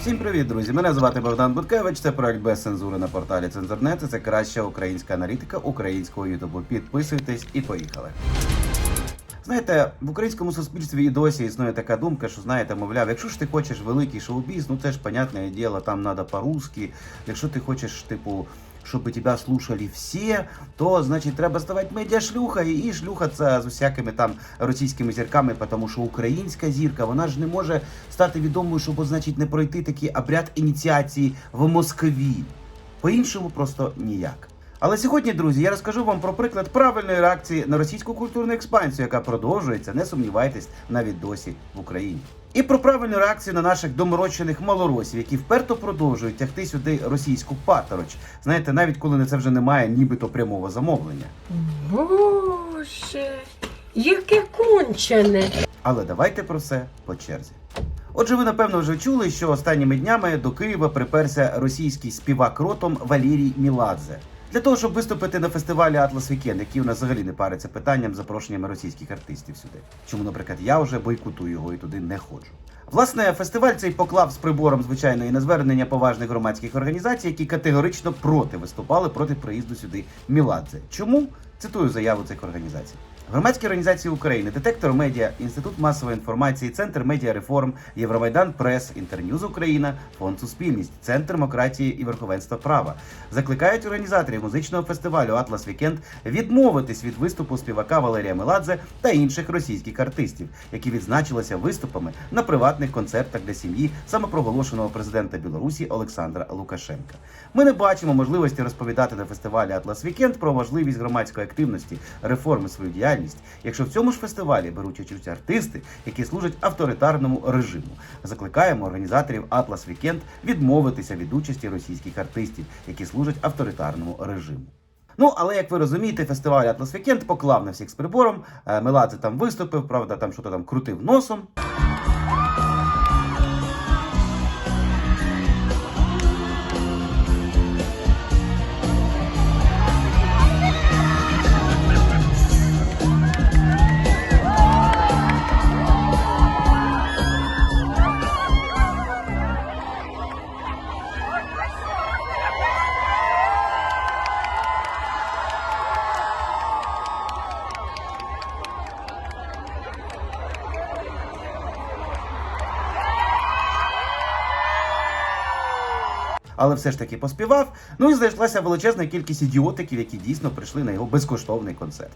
Всім привіт, друзі! Мене звати Богдан Буткевич. Це проект без цензури на порталі Цензурнет. Це краща українська аналітика українського ютубу. Підписуйтесь і поїхали. Знаєте, в українському суспільстві і досі існує така думка, що знаєте, мовляв, якщо ж ти хочеш великий шоу-біз, ну це ж понятне діло, там треба по-русски. Якщо ти хочеш, типу, щоб тебе слушали всі, то значить треба ставати медіашлюхою і шлюхатися з усякими там російськими зірками, тому що українська зірка вона ж не може стати відомою, щоб, значить, не пройти такий обряд ініціації в Москві. По-іншому просто ніяк. Але сьогодні, друзі, я розкажу вам про приклад правильної реакції на російську культурну експансію, яка продовжується, не сумнівайтесь, навіть досі в Україні. І про правильну реакцію на наших доморощених малоросів, які вперто продовжують тягти сюди російську патороч. Знаєте, навіть коли на це вже немає нібито прямого замовлення. Боже, яке кончене. Але давайте про все по черзі. Отже, ви напевно вже чули, що останніми днями до Києва приперся російський співак ротом Валерій Міладзе. Для того, щоб виступити на фестивалі Атлас Вікенд, який у нас взагалі не париться питанням запрошеннями російських артистів сюди. Чому, наприклад, я вже бойкотую його і туди не ходжу. Власне, фестиваль цей поклав з прибором, звичайно, і на звернення поважних громадських організацій, які категорично проти виступали проти приїзду сюди Міладзе. Чому? Цитую заяву цих організацій. Громадські організації України, Детектор Медіа, Інститут масової інформації, Центр медіа реформ, Євромайдан Прес, Інтерньюз Україна, Фонд Суспільність, Центр демократії і верховенства права закликають організаторів музичного фестивалю Атлас Вікенд відмовитись від виступу співака Валерія Меладзе та інших російських артистів, які відзначилися виступами на приватних концертах для сім'ї самопроголошеного президента Білорусі Олександра Лукашенка. Ми не бачимо можливості розповідати на фестивалі Атлас Вікенд про важливість громадської активності, реформи свою діяльність, якщо в цьому ж фестивалі беруть участь артисти, які служать авторитарному режиму. Закликаємо організаторів Атлас Вікенд відмовитися від участі російських артистів, які служать авторитарному режиму. Ну, але як ви розумієте, фестиваль Атлас Вікенд поклав на всіх з прибором. Е, Меладзе там виступив, правда, там що там крутив носом. Але все ж таки поспівав. Ну і знайшлася величезна кількість ідіотиків, які дійсно прийшли на його безкоштовний концерт.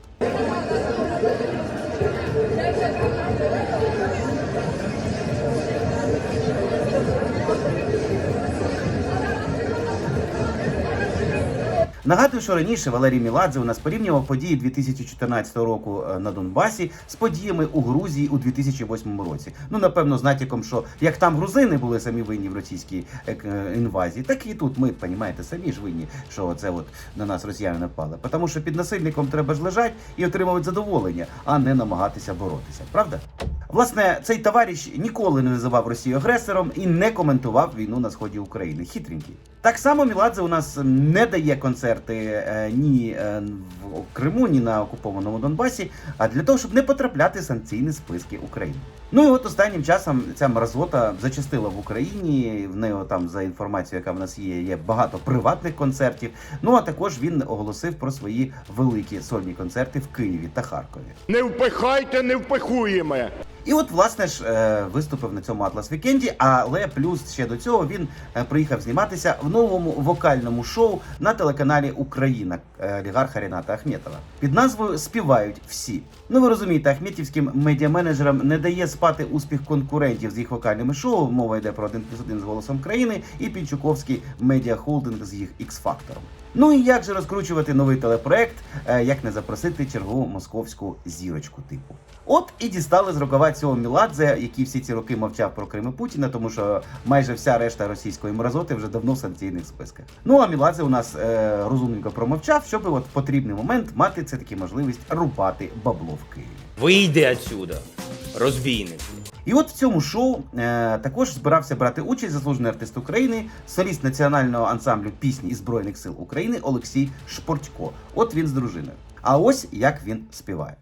Нагадую, що раніше Валерій Міладзе у нас порівнював події 2014 року е, на Донбасі з подіями у Грузії у 2008 році. Ну напевно, з натяком, що як там грузини були самі винні в російській е, е, інвазії, так і тут ми понімаєте, самі ж винні, що це от на нас росіяни напали. Тому що під насильником треба ж лежати і отримувати задоволення, а не намагатися боротися. Правда? Власне, цей товариш ніколи не називав Росію агресором і не коментував війну на сході України. Хитренький. Так само Міладзе у нас не дає концерти е, ні е, в Криму, ні на окупованому Донбасі, а для того, щоб не потрапляти в санкційні списки України. Ну і от останнім часом ця мразота зачастила в Україні. В неї там за інформацією, яка в нас є, є багато приватних концертів. Ну а також він оголосив про свої великі сольні концерти в Києві та Харкові. Не впихайте, не впихуємо. І от, власне ж, е, виступив на цьому Атлас Вікенді, але плюс ще до цього він приїхав зніматися в новому вокальному шоу на телеканалі Україна е, олігарха Ріната Ахметова. Під назвою Співають всі. Ну ви розумієте, ахметівським медіаменеджерам не дає спати успіх конкурентів з їх вокальними шоу. Мова йде про один плюс один з голосом країни і Пінчуковський медіахолдинг з їх X-фактором. Ну і як же розкручувати новий телепроект, е, як не запросити чергову московську зірочку типу. От і дістали з рукава цього Міладзе, який всі ці роки мовчав про Крим і Путіна, тому що майже вся решта російської мразоти вже давно в санкційних списках. Ну а Міладзе у нас е, розумненько промовчав, щоб от в потрібний момент мати це таки можливість рубати бабло в Києві. Вийди отсюда, розбійник. І от в цьому шоу е, також збирався брати участь заслужений артист України, соліст національного ансамблю пісні і збройних сил України Олексій Шпортько. От він з дружиною. А ось як він співає.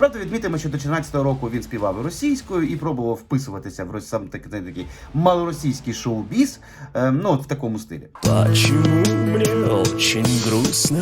Правда, відмітимо, що до 14-го року він співав російською і пробував вписуватися в сам так- так- такий малоросійський шоу-біз, е, ну от в такому стилі. Почему мне очень грустно?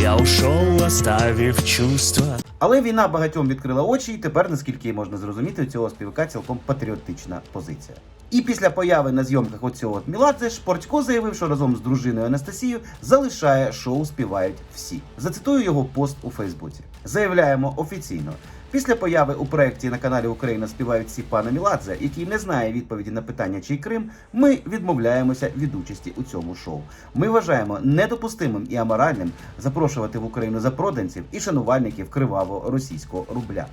Я ушел, оставив чувства. Але війна багатьом відкрила очі, і тепер, наскільки можна зрозуміти, у цього співака цілком патріотична позиція. І після появи на зйомках оцього от Міладзе Шпортько заявив, що разом з дружиною Анастасією залишає шоу Співають всі. Зацитую його пост у Фейсбуці. Заявляємо офіційно. Після появи у проєкті на каналі Україна співають всі пана Міладзе, який не знає відповіді на питання, чий Крим, ми відмовляємося від участі у цьому шоу. Ми вважаємо недопустимим і аморальним запрошувати в Україну запроданців і шанувальників кривавого російського рубля.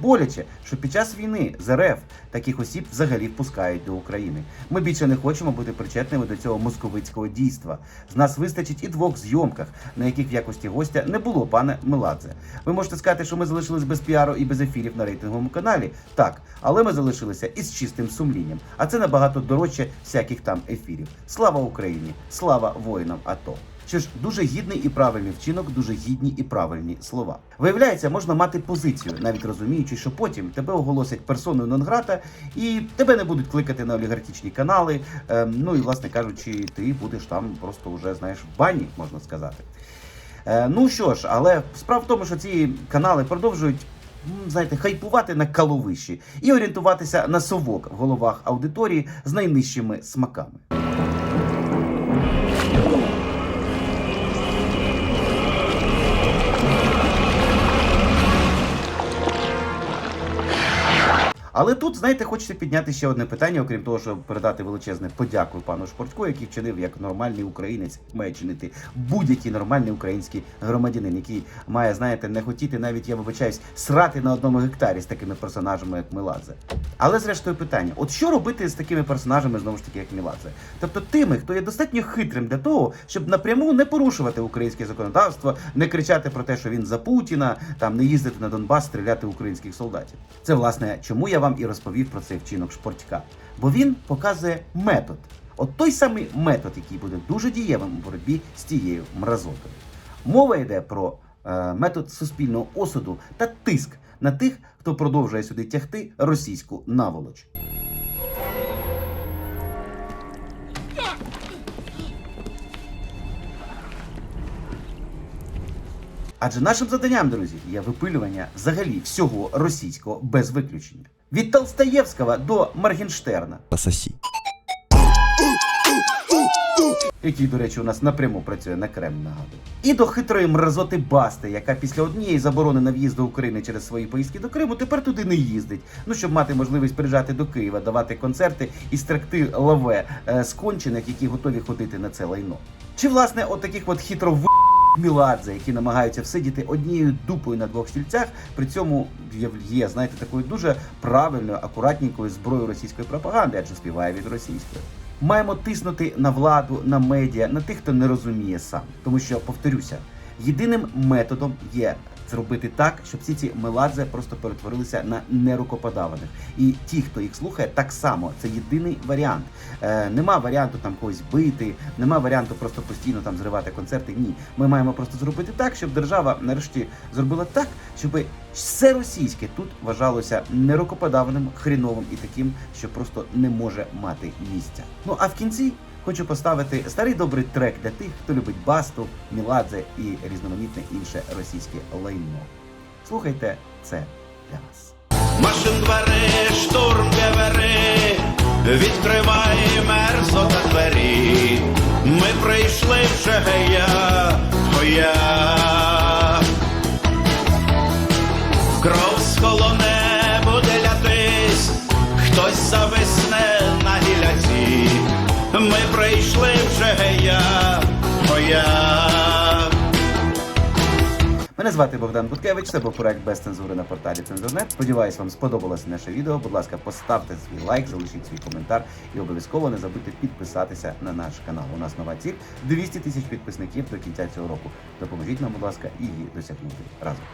Боляче, що під час війни з РФ таких осіб взагалі впускають до України. Ми більше не хочемо бути причетними до цього московицького дійства. З нас вистачить і двох зйомках, на яких в якості гостя не було пане Меладзе. Ви можете сказати, що ми залишились без піару і без ефірів на рейтинговому каналі. Так, але ми залишилися із чистим сумлінням. А це набагато дорожче всяких там ефірів. Слава Україні! Слава воїнам АТО! Що ж, дуже гідний і правильний вчинок, дуже гідні і правильні слова. Виявляється, можна мати позицію, навіть розуміючи, що потім тебе оголосять персоною нон-грата, і тебе не будуть кликати на олігархічні канали. ем, ну і, власне кажучи, ти будеш там просто вже знаєш в бані, можна сказати. Е, ну що ж, але справа в тому, що ці канали продовжують. Знаєте, хайпувати на каловищі і орієнтуватися на совок в головах аудиторії з найнижчими смаками. Але тут, знаєте, хочеться підняти ще одне питання, окрім того, щоб передати величезне подяку пану Шпортьку, який вчинив як нормальний українець, має чинити будь-який нормальний український громадянин, який має, знаєте, не хотіти навіть, я вибачаюсь, срати на одному гектарі з такими персонажами, як Меладзе. Але зрештою питання: от що робити з такими персонажами, знову ж таки, як Меладзе? Тобто тими, хто є достатньо хитрим для того, щоб напряму не порушувати українське законодавство, не кричати про те, що він за Путіна, там не їздити на Донбас, стріляти українських солдатів. Це власне чому я вам і розповів про цей вчинок Шпортька. Бо він показує метод. От той самий метод, який буде дуже дієвим у боротьбі з тією мразотою. Мова йде про е, метод суспільного осуду та тиск на тих, хто продовжує сюди тягти російську наволоч. Адже нашим заданням, друзі, є випилювання взагалі всього російського без виключення. Від Толстаєвського до Маргенштерна, Пососи. який, до речі, у нас напряму працює на Кремль, нагадую. І до хитрої мразоти Басти, яка після однієї заборони на в'їзд до України через свої поїздки до Криму тепер туди не їздить. Ну щоб мати можливість приїжджати до Києва, давати концерти і стректи лаве е, скончених, які готові ходити на це лайно. Чи власне от таких от хитро Міладзе, які намагаються всидіти однією дупою на двох стільцях, при цьому є, знаєте, такою дуже правильною, акуратненькою зброєю російської пропаганди, адже співає від російської. Маємо тиснути на владу, на медіа, на тих, хто не розуміє сам. Тому що, повторюся, єдиним методом є зробити так, щоб всі ці меладзе просто перетворилися на нерукоподаваних. І ті, хто їх слухає, так само це єдиний варіант. Е, нема варіанту там когось бити, нема варіанту просто постійно там зривати концерти. Ні, ми маємо просто зробити так, щоб держава нарешті зробила так, щоб все російське тут вважалося нерукоподавним, хріновим і таким, що просто не може мати місця. Ну а в кінці. Хочу поставити старий добрий трек для тих, хто любить басту, міладзе і різноманітне інше російське лайно. Слухайте це для вас. Машин двери, штурм бери, відкривай мерзота двері. Ми прийшли вже гея, хоя. Кров схолоне буде лятись, хтось зависне Мене звати Богдан Буткевич. Це був проект без цензури на порталі Цензурнет. Сподіваюсь, вам сподобалося наше відео. Будь ласка, поставте свій лайк, залишіть свій коментар і обов'язково не забудьте підписатися на наш канал. У нас нова ціль 200 тисяч підписників до кінця цього року. Допоможіть нам, будь ласка, її досягнути разом.